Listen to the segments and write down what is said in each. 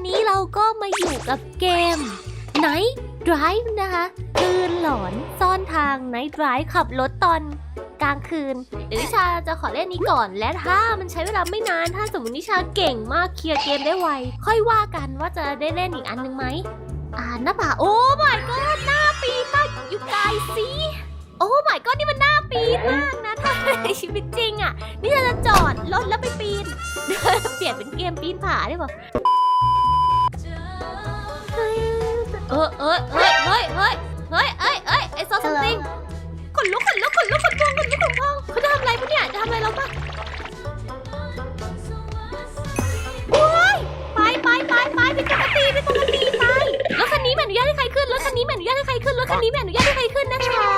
วันนี้เราก็มาอยู่กับเกม Night Drive นะคะคืนหลอนซ่อนทาง Night Drive ขับรถตอนกลางคืน เดี๋ยวนิชาจะขอเล่นนี้ก่อน และถ้ามันใช้เวลาไม่นาน ถ้าสมมตินิชาเก่งมากเคลียร์เกมได้ไว ค่อยว่ากันว่าจะได้เล่นอีกอันหนึ่งไหม อ่าหน้าป่าโอ้ my god หน้าปีมากยูกายสิโอ้ my god นี่มันหน้าปีมากนะถ้าในชีวิตจริงอะ นี่เราจะจอดรถแล้วไปปีน เปลี่ยนเป็นเกมปีนผาได้ปะ เออเออเฮ้ยเฮ้ยเฮ้ยเฮ้ยเอ้ยเอ้ยไอ้ซอสติงขนลุกขนลุกขนลุกขนพองขนลุกขนพองเขาจะทำอะไรปะเนี่ยจะทำอะไรเราปะโอ้ยไปไปไปไปเป็นปกติเป็นปกติไปรถคันนี้ไม่อนุญาตให้ใครขึ้นรถคันนี้ไม่อนุญาตให้ใครขึ้นรถคันนี้ไม่อนุญาตให้ใครขึ้นนะคะ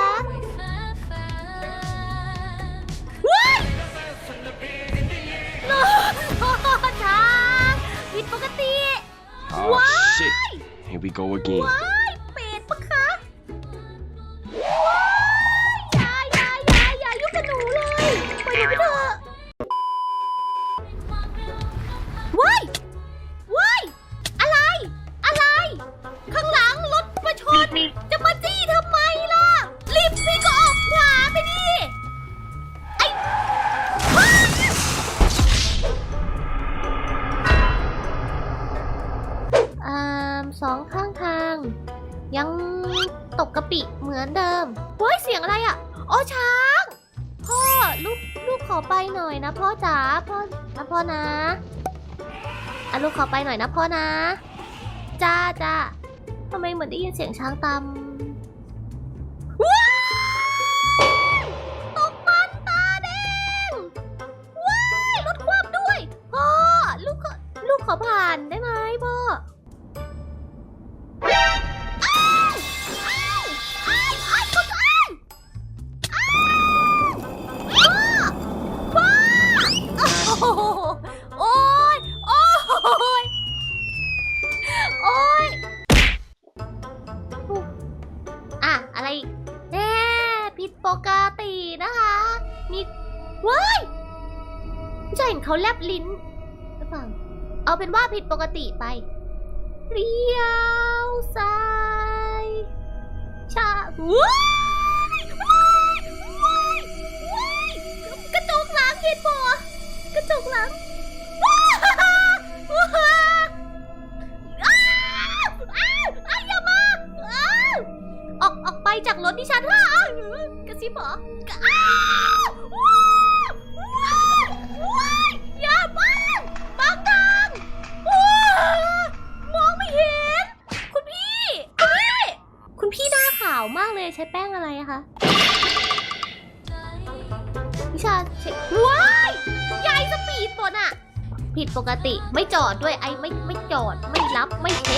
ว้ายรถทางผิดปกติ Oh Why? shit. Here we go again. ว้ ยังตกกะปิเหมือนเดิมเฮ้ยเสียงอะไรอะอ๋อช้าง พ่อลูกลูกขอไปหน่อยนะพ่อจ๋าพ่อนะพ่อนะอะลูกขอไปหน่อยนะพ่อนะ จ้าจ้าทำไมเหมือนได้ยินเสียงช้างตาม ปกตินะคะ มีว้ายไม่ใช่เห็นเขาแลบลิ้นหรือเปล่าเอาเป็นว่าผิดปกติไป เลี้ยวซ้ายชาว้ายว้ายว้ายว้ายกระจกหลังเห็นปะกระจกหลัง จากรถที่ฉันว่าอ้าวกระซิบเหรอกระอ้าวว้าวว้าวว้าวอย่าบังบังทางว้ามองไม่เห็น คุณพี่คุณพี่คุณพี่หน้าขาวมากเลยใช้แป้งอะไรอะคะวิชาเช็คว้ายยายสปีดบนอะผิดปกติไม่จอดด้วยไอ้ไม่ไม่จอดไม่รับไม่ช